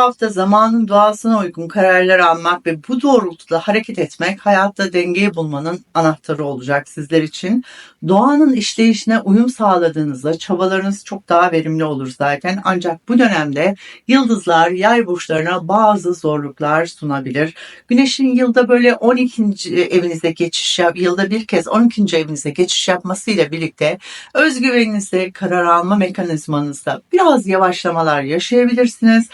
hafta zamanın doğasına uygun kararlar almak ve bu doğrultuda hareket etmek hayatta dengeyi bulmanın anahtarı olacak sizler için. Doğanın işleyişine uyum sağladığınızda çabalarınız çok daha verimli olur zaten. Ancak bu dönemde yıldızlar yay burçlarına bazı zorluklar sunabilir. Güneşin yılda böyle 12. evinize geçiş yap, yılda bir kez 12. evinize geçiş yapmasıyla birlikte özgüveninizde, karar alma mekanizmanızda biraz yavaşlamalar yaşayabilirsiniz.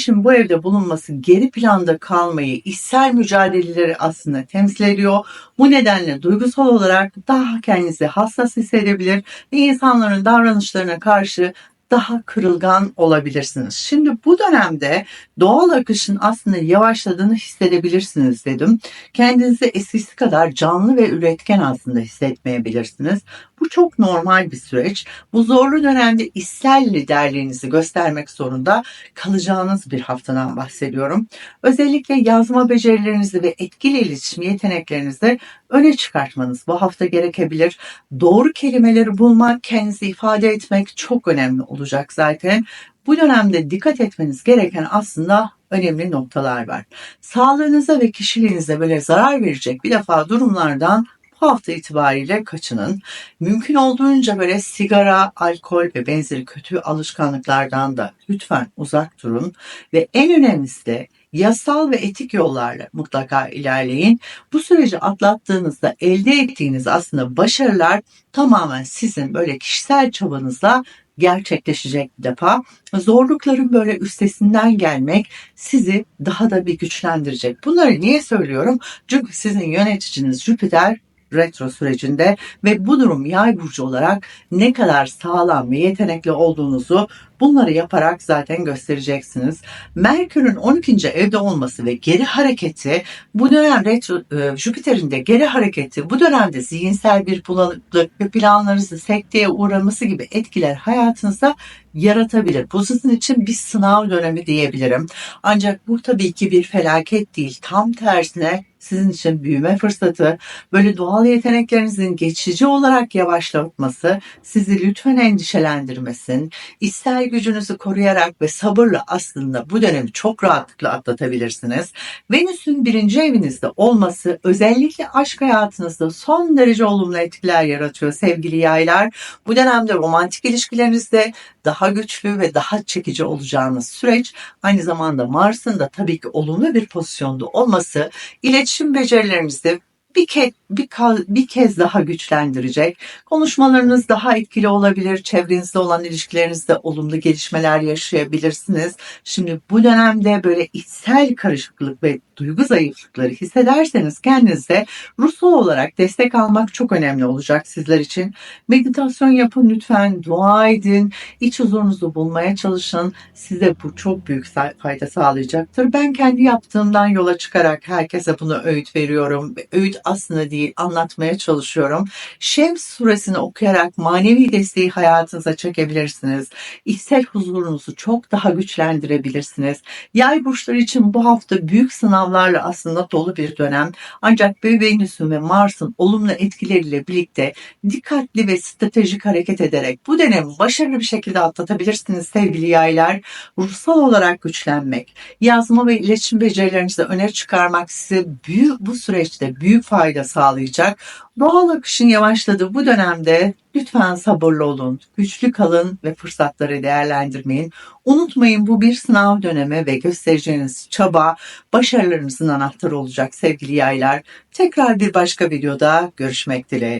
Güneşin bu evde bulunması geri planda kalmayı, içsel mücadeleleri aslında temsil ediyor. Bu nedenle duygusal olarak daha kendinizi hassas hissedebilir ve insanların davranışlarına karşı daha kırılgan olabilirsiniz. Şimdi bu dönemde doğal akışın aslında yavaşladığını hissedebilirsiniz dedim. Kendinizi eskisi kadar canlı ve üretken aslında hissetmeyebilirsiniz. Bu çok normal bir süreç. Bu zorlu dönemde içsel liderliğinizi göstermek zorunda kalacağınız bir haftadan bahsediyorum. Özellikle yazma becerilerinizi ve etkili iletişim yeteneklerinizi öne çıkartmanız bu hafta gerekebilir. Doğru kelimeleri bulmak, kendinizi ifade etmek çok önemli olacak zaten. Bu dönemde dikkat etmeniz gereken aslında önemli noktalar var. Sağlığınıza ve kişiliğinize böyle zarar verecek bir defa durumlardan hafta itibariyle kaçının. Mümkün olduğunca böyle sigara, alkol ve benzeri kötü alışkanlıklardan da lütfen uzak durun. Ve en önemlisi de yasal ve etik yollarla mutlaka ilerleyin. Bu süreci atlattığınızda elde ettiğiniz aslında başarılar tamamen sizin böyle kişisel çabanızla gerçekleşecek bir defa. Zorlukların böyle üstesinden gelmek sizi daha da bir güçlendirecek. Bunları niye söylüyorum? Çünkü sizin yöneticiniz Jüpiter retro sürecinde ve bu durum yay burcu olarak ne kadar sağlam ve yetenekli olduğunuzu bunları yaparak zaten göstereceksiniz. Merkür'ün 12. evde olması ve geri hareketi bu dönem retro e, Jüpiter'in de geri hareketi bu dönemde zihinsel bir bulanıklık ve planlarınızı sekteye uğraması gibi etkiler hayatınızda yaratabilir. Bu sizin için bir sınav dönemi diyebilirim. Ancak bu tabii ki bir felaket değil. Tam tersine sizin için büyüme fırsatı, böyle doğal yeteneklerinizin geçici olarak yavaşlatması sizi lütfen endişelendirmesin. İster gücünüzü koruyarak ve sabırla aslında bu dönemi çok rahatlıkla atlatabilirsiniz. Venüs'ün birinci evinizde olması özellikle aşk hayatınızda son derece olumlu etkiler yaratıyor sevgili yaylar. Bu dönemde romantik ilişkilerinizde daha güçlü ve daha çekici olacağınız süreç aynı zamanda Mars'ın da tabii ki olumlu bir pozisyonda olması iletişim becerilerinizi bir kez, bir, bir kez daha güçlendirecek. Konuşmalarınız daha etkili olabilir. Çevrenizde olan ilişkilerinizde olumlu gelişmeler yaşayabilirsiniz. Şimdi bu dönemde böyle içsel karışıklık ve duygu zayıflıkları hissederseniz kendinize ruhsal olarak destek almak çok önemli olacak sizler için. Meditasyon yapın lütfen, dua edin, iç huzurunuzu bulmaya çalışın. Size bu çok büyük fayda sağlayacaktır. Ben kendi yaptığımdan yola çıkarak herkese bunu öğüt veriyorum. Öğüt aslında değil, anlatmaya çalışıyorum. Şems suresini okuyarak manevi desteği hayatınıza çekebilirsiniz. İçsel huzurunuzu çok daha güçlendirebilirsiniz. Yay burçları için bu hafta büyük sınavlarla aslında dolu bir dönem. Ancak Venüs'ün ve Mars'ın olumlu etkileriyle birlikte dikkatli ve stratejik hareket ederek bu dönemi başarılı bir şekilde atlatabilirsiniz sevgili yaylar. Ruhsal olarak güçlenmek, yazma ve iletişim becerilerinizi öne çıkarmak size büyük bu süreçte büyük fayda sağlayacak. Doğal akışın yavaşladığı bu dönemde lütfen sabırlı olun, güçlü kalın ve fırsatları değerlendirmeyin. Unutmayın bu bir sınav dönemi ve göstereceğiniz çaba başarılarınızın anahtarı olacak sevgili yaylar. Tekrar bir başka videoda görüşmek dileğiyle.